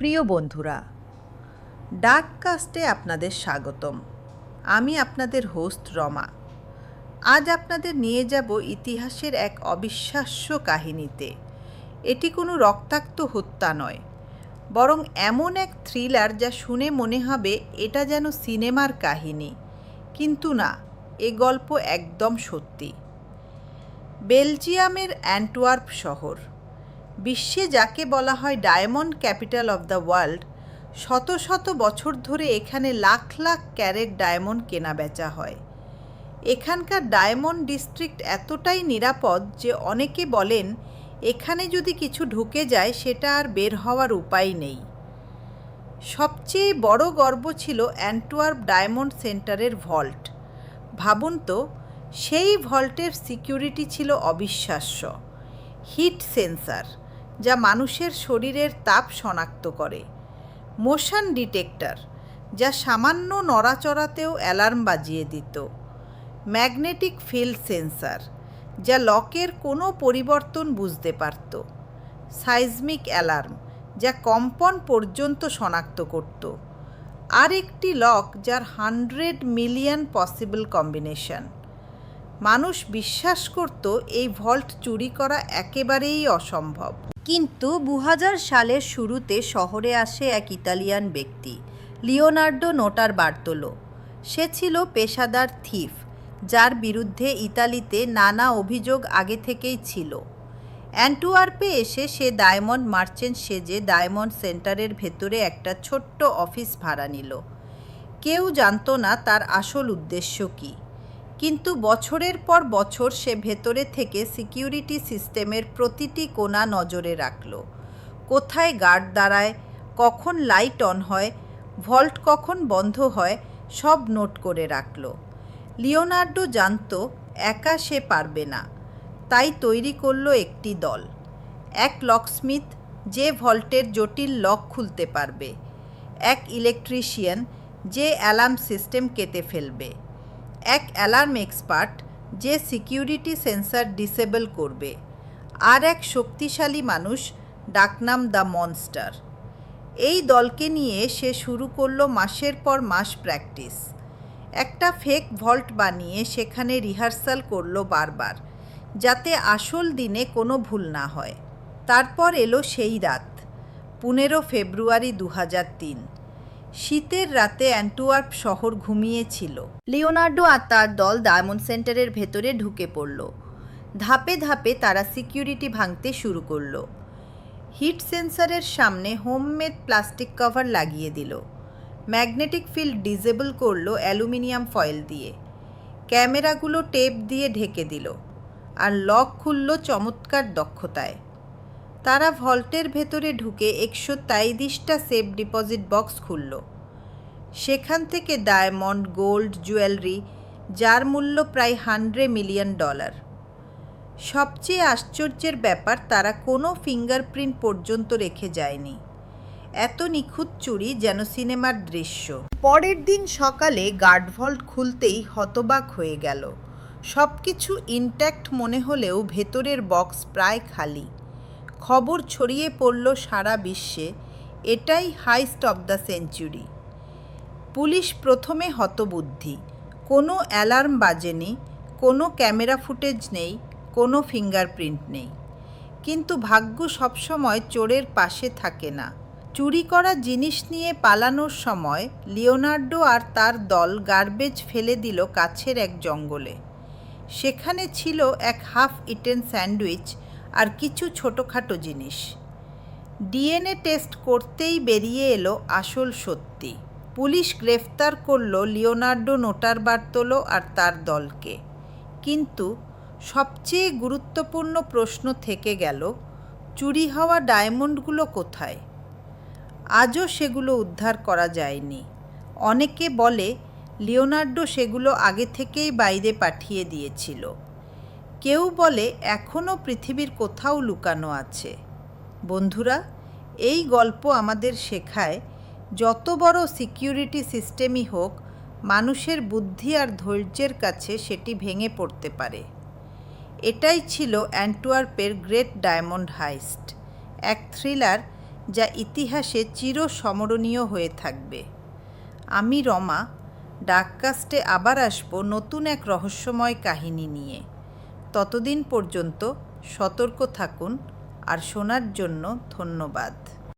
প্রিয় বন্ধুরা ডার্ক কাস্টে আপনাদের স্বাগতম। আমি আপনাদের হোস্ট রমা। আজ আপনাদের নিয়ে যাব ইতিহাসের এক অবিশ্বাস্য কাহিনীতে। এটি কোনো রক্তাক্ত হত্যা নয়, বরং এমন এক থ্রিলার যা শুনে মনে হবে এটা যেন সিনেমার কাহিনী। কিন্তু না, এ গল্প একদম সত্যি। বেলজিয়ামের অ্যান্টওয়ার্প শহর। বিশ্বে যাকে বলা হয় diamond capital of the world, শত শত বছর ধরে এখানে লাখ লাখ ক্যারেট ডায়মন্ড কেনা বেচা হয়। এখানকার ডায়মন্ড ডিস্ট্রিক্ট এতটাই নিরাপদ যে অনেকে বলেন, এখানে যদি কিছু ঢুকে যায়, সেটা আর বের হওয়ার উপায় নেই। সবচেয়ে বড় গর্ব ছিল অ্যান্টওয়ার্প ডায়মন্ড সেন্টারের ভল্ট। ভাবুন তো, সেই ভল্টের সিকিউরিটি ছিল অবিশ্বাস্য। Heat sensor. যা মানুষের শরীরের তাপ শনাক্ত করে। মোশন ডিটেক্টর, যা সামান্য নড়াচড়াতেও অ্যালার্ম বাজিয়ে দিত। ম্যাগনেটিক ফিল্ড সেন্সার, যা লকের কোনো পরিবর্তন বুঝতে পারত। সাইজমিক অ্যালার্ম, যা কম্পন পর্যন্ত শনাক্ত করত। আর একটি লক যার হান্ড্রেড মিলিয়ন পসিবল কম্বিনেশন। মানুষ বিশ্বাস করত এই ভল্ট চুরি করা একেবারেই অসম্ভব। কিন্তু দু হাজার সালের শুরুতে শহরে আসে এক ইতালিয়ান ব্যক্তি লিওনার্ডো নোটার বার্তোলো। সে ছিল পেশাদার থিফ, যার বিরুদ্ধে ইতালিতে নানা অভিযোগ আগে থেকেই ছিল। অ্যান্টুয়ার্পে এসে সে ডায়মন্ড মার্চেন্ট সেজে ডায়মন্ড সেন্টারের ভেতরে একটা ছোট্ট অফিস ভাড়া নিল। কেউ জানতো না তার আসল উদ্দেশ্য কী। কিন্তু বছরের পর বছর সে ভেতরে থেকে সিকিউরিটি সিস্টেমের প্রতিটি কোণা নজরে রাখল। কোথায় গার্ড দাঁড়ায়, কখন লাইট অন হয়, ভল্ট কখন বন্ধ হয়, সব নোট করে রাখল। লিওনার্ডো জানতো, একা সে পারবে না। তাই তৈরি করল একটি দল। এক লকস্মিথ যে ভল্টের জটিল লক খুলতে পারবে। এক ইলেকট্রিশিয়ান যে অ্যালার্ম সিস্টেম কেটে ফেলবে। এক অ্যালার্ম এক্সপার্ট যে সিকিউরিটি সেন্সার ডিসেবল করবে। আর এক শক্তিশালী মানুষ, ডাকনাম দ্য মনস্টার। এই দলকে নিয়ে সে শুরু করল মাসের পর মাস প্র্যাকটিস। একটা ফেক ভল্ট বানিয়ে সেখানে রিহার্সাল করল বারবার, যাতে আসল দিনে কোনো ভুল না হয়। তারপর এলো সেই রাত, পনেরো ফেব্রুয়ারি দু হাজার তিন। শীতের রাতে অ্যান্টুয়ার্প শহর ঘুমিয়েছিল। লিওনার্ডো আর তার দল ডায়মন্ড সেন্টারের ভেতরে ঢুকে পড়ল। ধাপে ধাপে তারা সিকিউরিটি ভাঙতে শুরু করল। হিট সেন্সারের সামনে হোমমেড প্লাস্টিক কভার লাগিয়ে দিল। ম্যাগনেটিক ফিল্ড ডিজেবল করল অ্যালুমিনিয়াম ফয়েল দিয়ে। ক্যামেরাগুলো টেপ দিয়ে ঢেকে দিল। আর লক খুলল চমৎকার দক্ষতায়। তারা ভল্টের ভেতরে ঢুকে একশো তাইদিশটা সেফ ডিপোজিট বক্স খুলল। সেখান থেকে ডায়মন্ড, গোল্ড, জুয়েলারি, যার মূল্য প্রায় হান্ড্রেড মিলিয়ন ডলার। সবচেয়ে আশ্চর্যের ব্যাপার, তারা কোনো ফিঙ্গারপ্রিন্ট পর্যন্ত রেখে যায়নি। এত নিখুঁত চুরি যেন সিনেমার দৃশ্য। পরের দিন সকালে গার্ড ভল্ট খুলতেই হতবাক হয়ে গেল। সব কিছু ইনট্যাক্ট মনে হলেও ভেতরের বক্স প্রায় খালি। খবর ছড়িয়ে পড়ল সারা বিশ্বে, এটাই heist of the century. Police প্রথমে হতবুদ্ধি, কোনো অ্যালার্ম বাজেনি, কোনো ক্যামেরা ফুটেজ নেই, কোনো ফিঙ্গারপ্রিন্ট নেই। কিন্তু ভাগ্য সবসময় চোরের পাশে থাকে না। চুরি করা জিনিস নিয়ে পালানোর সময় লিওনার্ডো আর তার দল গার্বেজ ফেলে দিল কাছের এক জঙ্গলে। সেখানে ছিল এক হাফ ইটেন স্যান্ডউইচ আর কিছু ছোটোখাটো জিনিস। ডিএনএ টেস্ট করতেই বেরিয়ে এলো আসল সত্যি। পুলিশ গ্রেফতার করল লিওনার্ডো নোটার বার্তোলো আর তার দলকে। কিন্তু সবচেয়ে গুরুত্বপূর্ণ প্রশ্ন থেকে গেল, চুরি হওয়া ডায়মন্ডগুলো কোথায়? আজও সেগুলো উদ্ধার করা যায়নি। অনেকে বলে, লিওনার্ডো সেগুলো আগে থেকেই বাইরে পাঠিয়ে দিয়েছিল। কেউ বলে এখনও পৃথিবীর কোথাও লুকানো আছে। বন্ধুরা, এই গল্প আমাদের শেখায় যত বড় সিকিউরিটি সিস্টেমই হোক, মানুষের বুদ্ধি আর ধৈর্যের কাছে সেটি ভেঙে পড়তে পারে। এটাই ছিল অ্যান্টওয়ার্পের গ্রেট ডায়মন্ড হাইস্ট, এক থ্রিলার যা ইতিহাসে চিরস্মরণীয় হয়ে থাকবে। আমি রমা, ডাককাস্টে আবার আসব নতুন এক রহস্যময় কাহিনী নিয়ে। ততদিন পর্যন্ত সতর্ক থাকুন আর শোনার জন্য ধন্যবাদ।